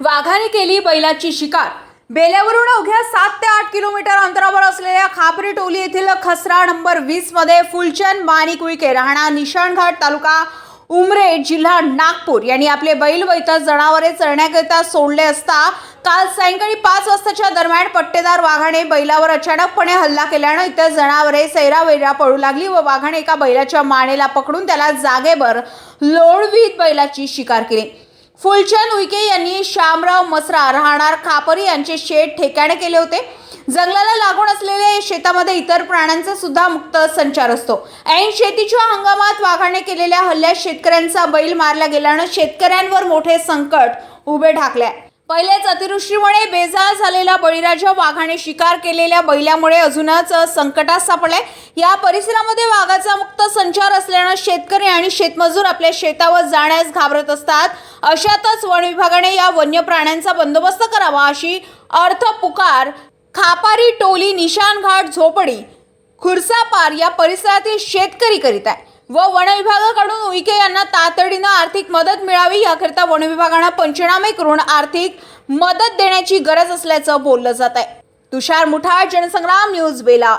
वाघाने केली बैलाची शिकार. बेल्यावरून अवघ्या सात ते आठ किलोमीटर अंतरावर असलेल्या खापरी टोली येथील खसरा नंबर वीसमध्ये फुलचंद माणिक उईके राहणार निशाणघाट तालुका उमरे जिल्हा नागपूर. यांनी आपले बैल व जनावरे चरण्याकरिता सोडले असता काल सायंकाळी पाच वाजताच्या दरम्यान पट्टेदार वाघाने बैलावर अचानकपणे हल्ला केल्यानं इतर जनावरे सैरावैरा पडू लागली व वाघाने एका बैलाच्या मानेला पकडून त्याला जागेवर लोळवीत बैलाची शिकार केली. फुलचंद उईके यांनी श्यामराव मसरा राहणार खापरी यांचे शेत ठेकाणे केले होते. जंगलाला लागून असलेल्या शेतामध्ये इतर प्राण्यांचा सुद्धा मुक्त संचार असतो. ऐन शेतीच्या हंगामात वाघाने केलेल्या हल्ल्यात शेतकऱ्यांचा बैल मारला गेल्यानं शेतकऱ्यांवर मोठे संकट उभे ठाकले पहिलेच अतिवृष्टीमुळे बेजार झालेला बळीराजा वाघाने शिकार केलेल्या बैलामुळे अजूनच संकटात सापडलाय. या परिसरामध्ये वाघाचा मुक्त संचार असल्यानं शेतकरी आणि शेतमजूर आपल्या शेतावर जाण्यास घाबरत असतात. अशातच वन विभागाने या वन्य प्राण्यांचा बंदोबस्त करावा अशी अर्थ पुकार खापारी टोली निशाणघाट झोपडी खुर्सापार या परिसरातील शेतकरी करीत आहे व वन विभागाकडून उईके यांना तातडीनं आर्थिक मदत मिळावी याकरिता वन विभागानं पंचनामे करून आर्थिक मदत देण्याची गरज असल्याचं बोललं जात आहे तुषार मुठाळ जनसंग्राम न्यूज बेला.